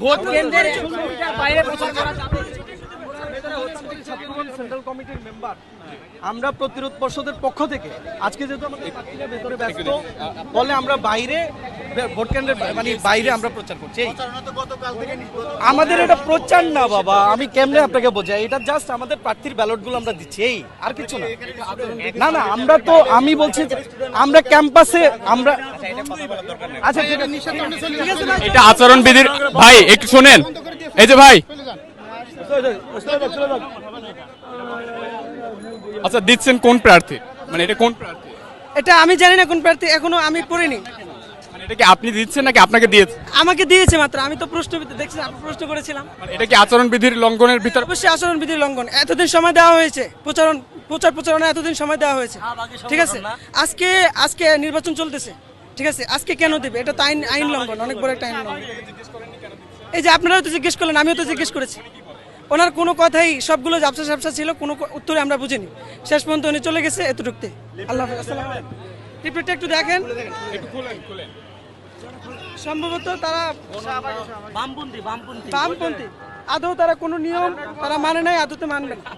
Vote কেন্দ্রের বাইরে প্রচার করা যাবে। ছাত্রগণ সেন্ট্রাল কমিটির মেম্বার। আমরা প্রতিরোধ পর্ষদের পক্ষ থেকে আজকে যেহেতু আমাদের ভেতরে ব্যস্ত বলে আমরা বাইরে ভোট কেন্দ্রের মানে বাইরে আমরা প্রচার করছি আমাদের এটা প্রচার না বাবা। আমি কেমনে আপনাকে বোঝাই? এটা জাস্ট আমাদের প্রার্থীর ব্যালটগুলো আমরা দিচ্ছি এই। আর কিছু না। না না আমরা তো আমি বলছি যে আমরা ক্যাম্পাসে আমরা আচ্ছা আছে। ঠিক আছে ভাই। এটা একটু শোনেন। এই যে ভাই। আচ্ছা দিচ্ছেন কোন প্রার্থী? মানে এটা কোন প্রার্থী? এটা আমি জানি না কোন প্রার্থী এখনও আমি পড়িনি। মানে এটা কি আপনি দিচ্ছেন নাকি আপনাকে দিয়েছে? আমাকে দিয়েছে মাত্র আমি তো প্রশ্ন দেখছি আমি প্রশ্ন করেছিলাম। মানে এটা কি আচরণবিধির লঙ্ঘনের ভিতর অবশ্যই আচরণ বিধির লঙ্ঘন। এতদিন সময় দেওয়া হয়েছে। প্রচারণ প্রচার প্রচারণা এতদিন সময় দেওয়া হয়েছে। ঠিক আছে? আজকে আজকে নির্বাচন চলতেছে। ঠিক আছে? আজকে কেন দেবে? এটা তো আইন আইন লঙ্ঘন অনেক বড় একটা আইন লঙ্ঘন। এই যে আপনারাও তো জিজ্ঞেস করলেন আমিও তো জিজ্ঞেস করেছি। ওনার কোনো কথাই সবগুলো ঝাপসা ঝাপসা ছিল কোনো উত্তরে আমরা বুঝিনি। শেষ পর্যন্ত উনি চলে গেছে এতটুকতে। আল্লাহ হাফেজ আসসালামু আলাইকুম। রিপোর্টটা একটু দেখেন। সম্ভবত তারা বামপন্থী বামপন্থী। বামপন্থী। আদৌ তারা কোনো নিয়ম তারা মানে নাই আদৌতে মানবে না।